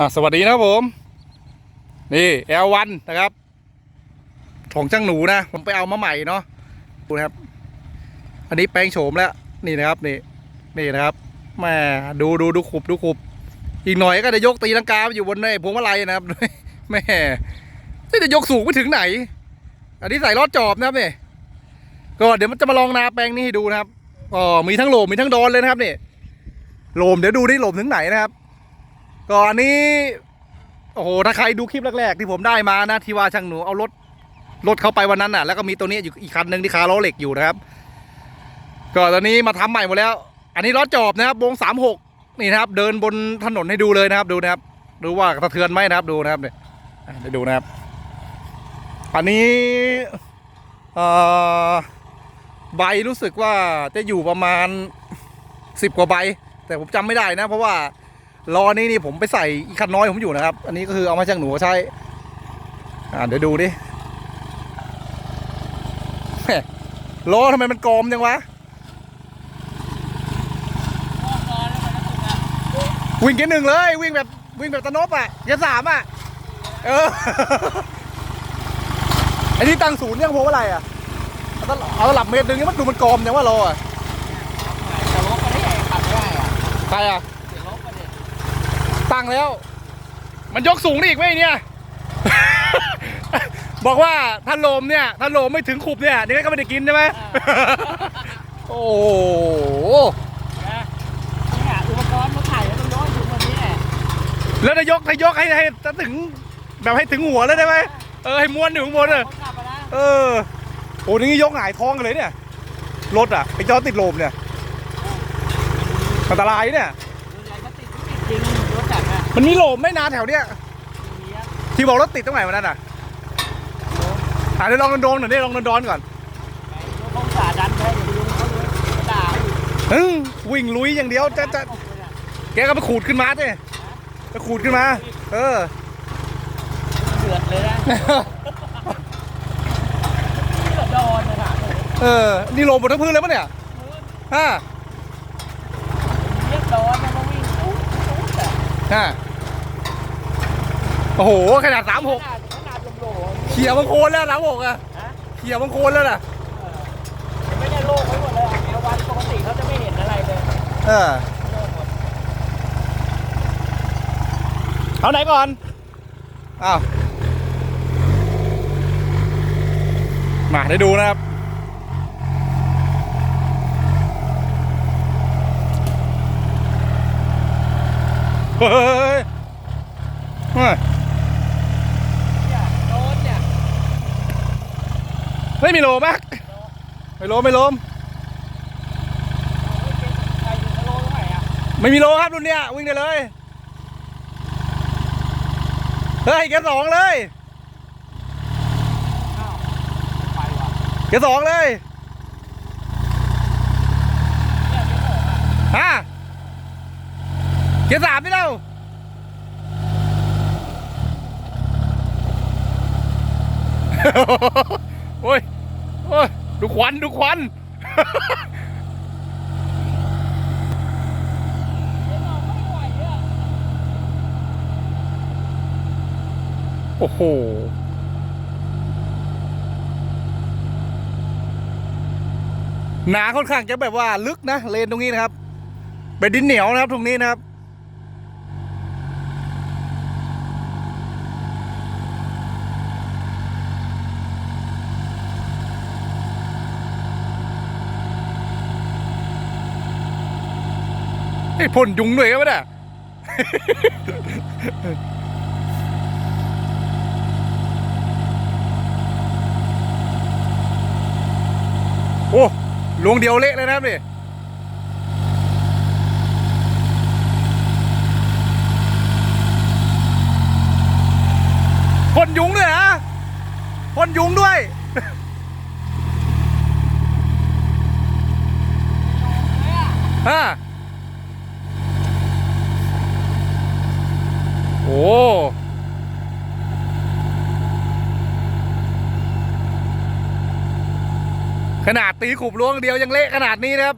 อะสวัสดีนะครับผม นี่ L1 นนะครับของจ้างหนูนะ ผมไปเอามาใหม่เนาะดูนะครับ อันนี้แปลงโฉมแล้ว นี่นะครับนี่นี่นะครับแม่ดูดูดูขุบดูขุบอีกหน่อยก็จะยกตีลังกาอยู่บนไอ้พวงมาลัยนะครับแม่นี่จะยกสูงไปถึงไหน อันนี้ใส่ลอดจอบนะครับนี่ก็เดี๋ยวมันจะมาลองนาแปลงนี้ให้ดูนะครับก็มีทั้งโหลมมีทั้งดอนเลยนะครับนี่โหลมเดี๋ยวดูนี่โหลมถึงไหนนะครับ ก่อนนี้ โอ้โห ถ้าใครดูคลิปแรกๆ ที่ผมได้มานะ ที่ว่าช่างหนูเอารถรถเข้าไปวันนั้นน่ะ แล้วก็มีตัวนี้อยู่อีกคันหนึ่งที่คาล้อเหล็กอยู่นะครับ ก็ตอนนี้มาทำใหม่หมดแล้ว อันนี้ล้อจอบนะครับวงสามหกนี่นะครับ เดินบนถนนให้ดูเลยนะครับ ดูนะครับ ดูว่าสะเทือนไหมนะครับ ดูนะครับเนี่ยดี๋ยวดูนะครับ อันนี้ใบรู้สึกว่าจะอยู่ประมาณสิบกว่าใบ แต่ผมจำไม่ได้นะ เพราะว่า ล้อนี้นี่ผมไปใส่อีกคันน้อยผมอยู่นะครับ อันนี้ก็คือเอามาจากหนูใช้อ่าเดี๋ยวดูดิแหม่ล้อทำไมมันกลมจังวะวิ่งเกียร์หนึ่งเลย วิ่งแบบวิ่งแบบตะนบอะเกียร์สามอะ เออไอ้นี่ตั้งศูนย์ยังผมว่าอะไรอะเอาตลับเอาตลับเมตรหนึ่งนี่มันดูมันกลมจังว่าล้ออะแต่รถมันได้ขับไม่ได้อะใครอะ เดี๋ยวรถมันเนี่ย ตั้งแล้ว มันยกสูงได้อีกไหมเนี่ย บอกว่าถ้าโลมเนี่ย ถ้าโลมไม่ถึงขุบเนี่ยนี่ก็ไม่ได้กินใช่ไหมโอ้โหนะเนี่ยอุปกรณ์มาถ่ายแล้วมันร้อนถึงวันนี้แหละแล้วถ้ายกถ้ายกให้ให้จะถึงแบบให้ถึงหัวเลยได้ไหมเออให้ม้วนอยู่ข้างบนเลยคนขับมานะเออโอ้นี่ยกหงายท้องกันเลยเนี่ยรถอะไอ้จอติดโลมเนี่ยอันตรายเนี่ย มันมีโลมไม่นานแถวเนี้ยที่บอกรถติดตรงไหนวันนั้นอะอะเดี๋ยวลองโดนๆหน่อยดิลองโดนๆก่อนไอ้รถของสาดันไปเดี๋ยวดูเขาเลยด่าเขาอยู่ฮึ่งวิ่งลุยอย่างเดียวจะจะแกก็ไปขูดขึ้นมาสิไปขูดขึ้นมา เออเดือดเลยนะเดือดโดนนะค่ะเออ นี่ลงบนทั้งพื้นเลยปะเนี่ยฮะเรียกโดนนะมาวิ่งอู้อู้แต่ฮะ โอ้โห ขนาดสามหกขนาดขนาดโหลๆเขี่ยบางโคนแล้วสามหกอะฮะเขี่ยบางโคนแล้วน่ะไม่ได้โลกไว้หมดเลยอะเอวันปกติเขาจะไม่เห็นอะไรเลยเออโลกหมดเอาไหนก่อน อ้าว มาได้ดูนะครับเฮ้ยเฮ้ยเนี่ยโดนเนี่ย ไม่มีโลมะไม่โลไม่โลมไม่มีโลครับรุ่นเนี้ยวิ่งได้เลย เฮ้ยเกียร์สองเลยเกียร์สองเลยฮะเกียร์สามนี่เราโโอ้ยโอ้ยดูควันดูควันไม่บอกไม่ไหวอะโอ้โห หนาค่อนข้างจะแบบว่าลึกนะเลนตรงนี้นะครับ เป็นดินเหนียวนะครับตรงนี้นะครับ ไอ้พ่นยุงด้วยกันปะเนี่ยโอ้ลวงเดียวเละเลยนะครับนี่พ่นยุงด้วยนะพ่นยุงด้วยฮะ โอ้ขนาดตีขุบล้วงเดียวยังเละขนาดนี้นะครับ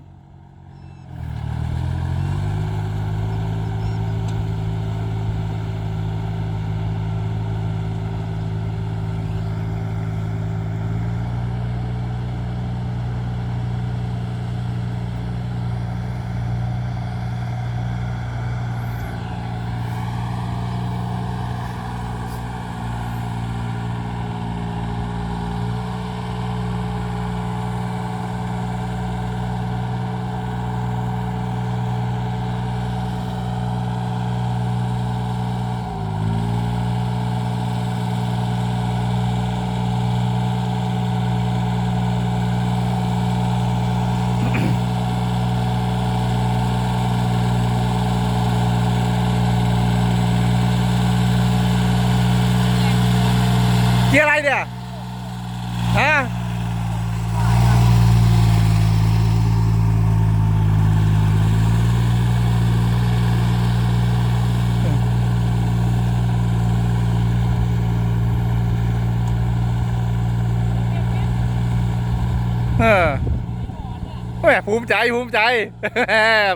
ภูมิใจภูมิใจ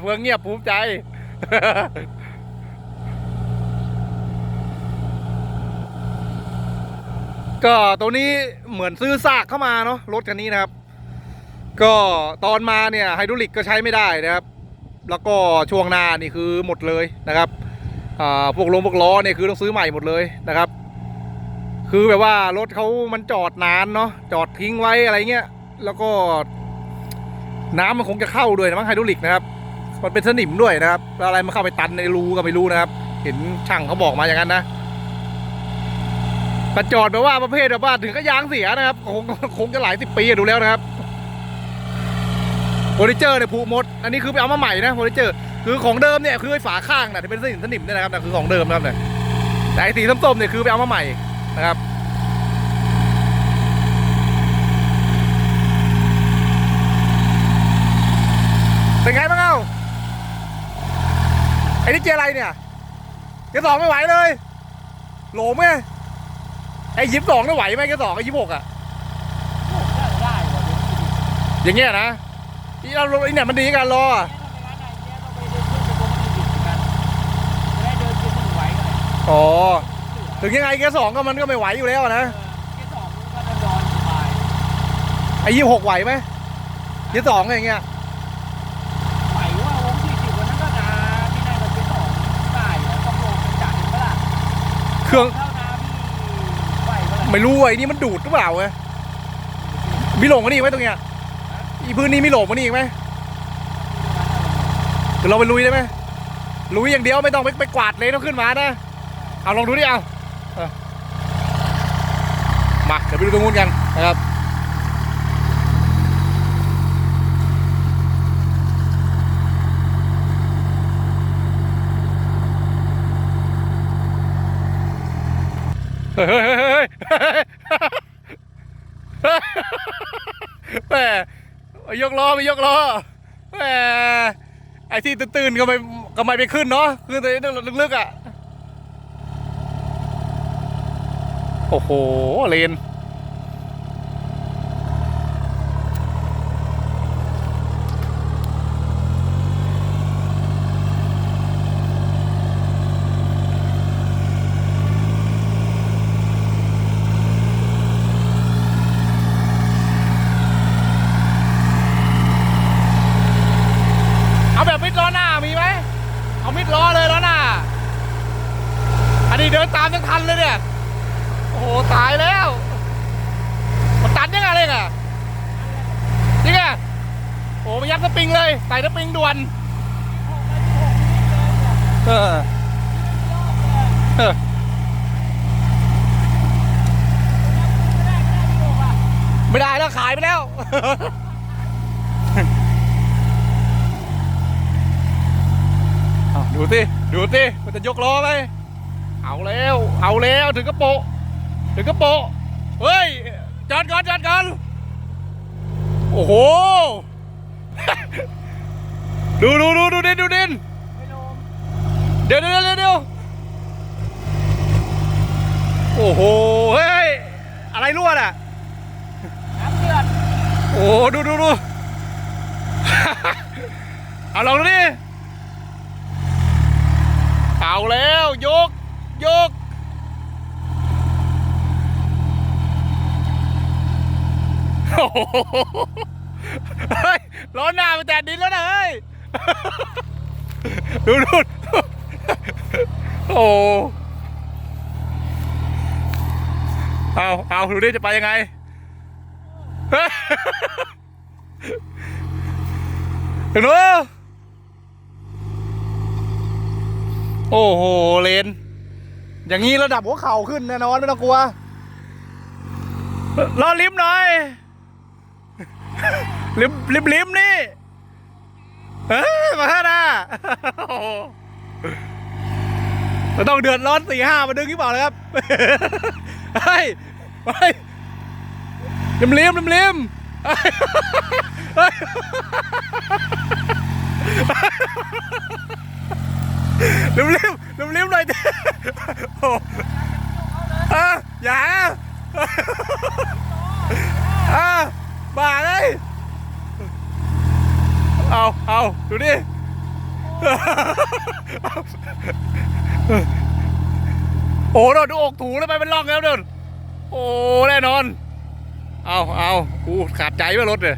เพื่อเงียบภูมิใจ ก็ตัวนี้เหมือนซื้อซากเข้ามาเนาะรถคันนี้นะครับ ก็ตอนมาเนี่ยไฮดรอลิกก็ใช้ไม่ได้นะครับ แล้วก็ช่วงหน้านี่คือหมดเลยนะครับอ่าพวกลงพวกล้อเนี่ยคือต้องซื้อใหม่หมดเลยนะครับ คือแบบว่ารถเขามันจอดนานเนาะจอดทิ้งไว้อะไรเงี้ยแล้วก็ น้ำมันคงจะเข้าด้วยนะมั้งไฮดรอลิกนะครับ มันเป็นสนิมด้วยนะครับแล้วอะไรมันเข้าไปตันในรูก็ไม่รู้นะครับ เห็นช่างเขาบอกมาอย่างนั้นนะแต่จอดแบบว่าประเภทแบบว่าถึงก็ยางเสียนะครับ คงคงจะหลายสิบปีอะดูแล้วนะครับโฟลิเจอร์เนี่ยผูกหมด อันนี้คือไปเอามาใหม่นะโฟลิเจอร์ คือของเดิมเนี่ยคือไอ้ฝาข้างน่ะที่เป็นสนิมสนิมเนี่ยนะครับนะคือของเดิมนะครับเนี่ยแต่ไอ้สีส้มๆเนี่ยคือไปเอามาใหม่นะครับ เป็นไงบ้างเอ้าไอ้นี่เกียร์อะไรเนี่ยเกียร์สองไม่ไหวเลยโหลมไงไอ้ยิบสองได้ไหวไหมแกสองไอ้ยิบหกอะได้ได้ว่ะอย่างเงี้ยนะที่เราไอ้เนี่ยมันดีกันรออะเนี่ยทำไมงั้นไอ้เนี่ยต้องไปเดินขึ้นไปบนมันอีกกันจะได้เดินขึ้นถึงไหวกันเลยอ๋อถึงยังไงแกสองก็มันก็ไม่ไหวอยู่แล้วอะนะเออแค่สองก็จะนอนสบายไอ้ยิบหกไหวไหมยิบสองอย่างเงี้ย ไหวว่าวงที่สิบวันนั้นก็นาพี่นายกับเจ๊สองได้เหรอต้องลงจัดเห็นปะล่ะ เค รื่อง ไม่รู้ไอ้นี่มันดูดหรือเปล่าไงมีหลงมานี่ไหมตรงเนี้ยอีพื้นนี้มีหลงมานี่อีกไหมเดี๋ยวเราไปลุยได้ไหมลุยอย่างเดียวไม่ต้องไปไปกวาดเลยต้องขึ้นมานะเอาลองดูดิเอามาเดี๋ยวไปดูตรงนู้นกันนะครับ เฮ้ยเฮ้ยเฮ้ยเฮ้ยแหมยกล้อไปยกล้อแหมไอ้ที่ตื่นๆก็ไม่ก็ไม่ไปขึ้นเนาะขึ้นไปลึกๆอะ โอ้โหเลน เอาแบบมิดล้อหน้ามีไหม เอามิดล้อเลยล้อหน้า อันนี้เดินตามทั้งทันเลยเนี่ย โอ้โห ตายแล้ว มันตันยังไงเลยอะจริงอะโอ้มันยัด สปริงเลยใส่สปริงด่วนเออเออไม่ได้แล้วขายไปแล้วดูสิดูสิมันจะยกล้อไหมเอาแล้ว เอาแล้วถึงกระโปะถึงกระโปะเฮ้ยจอดก่อนจอดก่อนโอ้โห ดูดูดูดูดินดูดินไม่ลงเดี๋ยวเดี๋ยวเดี๋ยวเดี๋ยวโอ้โห เฮ้ย อะไรรั่วน่ะน้ำเดือดโอ้โหดูดูดูเอาลองดูดิเอาแล้วยกยกโอ้โห เฮ้ยล้อหน้าไปแตะดินแล้วนะเฮ้ยดูดูดโอ้เอาเอาดูดิจะไปยังไงเห็นไหมโอ้โห เลน อย่างนี้ระดับหัวเข่าขึ้นแน่นอนไม่ต้องกลัว รอลิมหน่อย ลิมลิมลิมนี่เอ้ยมาฮะนะโอ้โหเราต้องเดือดร้อนสี่ห้ามาดึงที่เปล่าเลยครับเฮ้ยไปลิมลิมลิมลิมเฮ้ยลิมลิมลิมลิมหน่อยดิโอ้เอออย่าอ่าบ้าเลย เอาเอาดูดิโอ้โหดูอกถูแล้วไปเป็นร่องแล้วเดินโอ้แน่นอน เอาเอากูขาดใจไม่รถเลย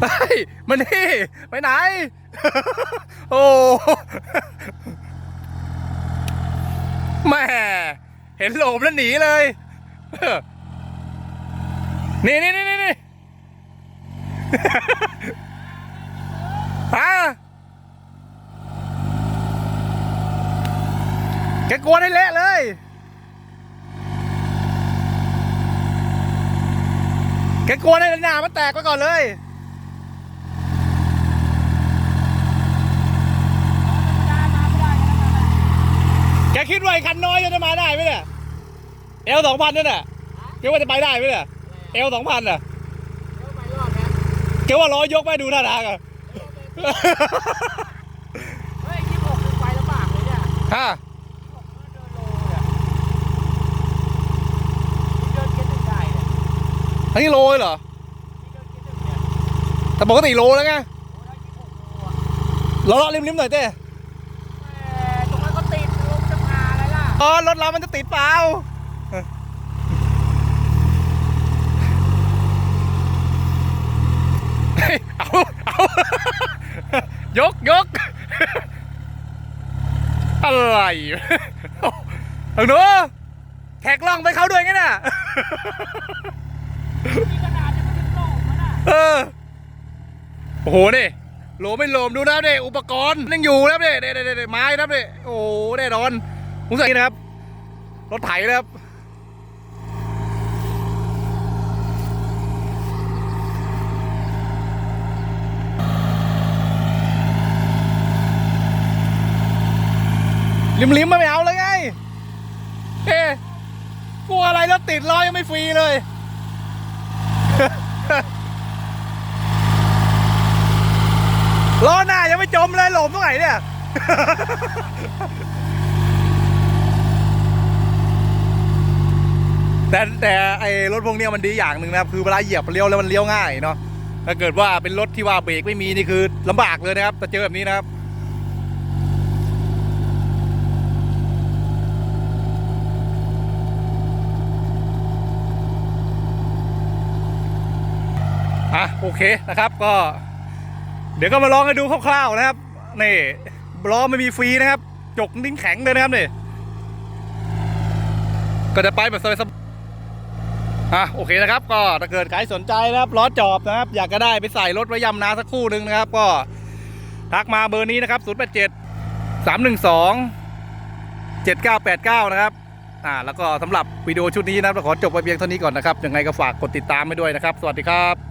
ไปมานี่ ไปไหน โอ้ แม่เห็นโหลมแล้วหนีเลยนี่นี่นี่นี่นี่ฮะแกกลัวได้เละเลยแกกลัวได้หน้ามันแตกไปก่อนเลย แก คิดว่าไอ้คันน้อยจะมาได้ไหมเนี่ยเอลสองพันนั่นน่ะแกว่าจะไปได้ไหมเนี่ยเอลสองพันอะแกว่าร้อยยกไปดูท่าทางอะเฮ้ยยี่สิบหกคือไปลำบากเลยเนี่ยฮะเดินเก็ตหนึ่งได้เนี่ยอันนี้โลเลยเหรอเดินเก็ตหนึ่งเนี่ยแต่ปกติโลแล้วไงโอ้ได้ยี่สิบหกโลอะเราเลาะริมๆหน่อยเต้แหมตรงนั้นก็ติดลงจะพา อ๋อรถเรามันจะติดเปล่าเฮ้ยเอาเอายกยกอะไรทางโน้แท็กล่องไปเขาด้วยไงน่ะเออโอ้โหนี่โหลไม่โหลมดูนะเนี่ยอุปกรณ์ยังอยู่นะเนี่ยเนี่ยเนี่ยเนี่ยไม้นะเนี่ยโอ้โหแน่นอน ผมใส่นะครับ รถไถนะครับ ลิมลิมๆไม่เอาเลยไงเอ๊กลัวอะไรแล้วติดล้อยังไม่ฟรีเลยล้อหน้ายังไม่จมเลยหลมตรงไหนเนี่ย แต่แต่ไอ้รถพวกนี้มันดีอย่างหนึ่งนะครับคือเวลาเหยียบเลี้ยวแล้วมันเลี้ยวง่ายเนาะถ้าเกิดว่าเป็นรถที่ว่าเบรกไม่มีนี่คือลำบากเลยนะครับแต่เจอแบบนี้นะครับอะโอเคนะครับก็ เดี๋ยวก็มาลองให้ดูคร่าวๆนะครับนี่ล้อไม่มีฟรีนะครับ จกนิ้งแข็งเลยนะครับนี่ก็จะไปแบบสบ อะโอเคนะครับ ก็ถ้าเกิดใครสนใจนะครับล้อจอบนะครับ อยากจะได้ไปใส่รถไว้ยำนาสักคู่หนึ่งนะครับ ก็ทักมาเบอร์นี้นะครับ0 8 7 3 1 2 7 9 8 9 นะครับอ่าแล้วก็สำหรับวิดีโอชุดนี้นะครับเราขอจบไปเพียงเท่านี้ก่อนนะครับยังไงก็ฝากกดติดตามไปด้วยนะครับ สวัสดีครับ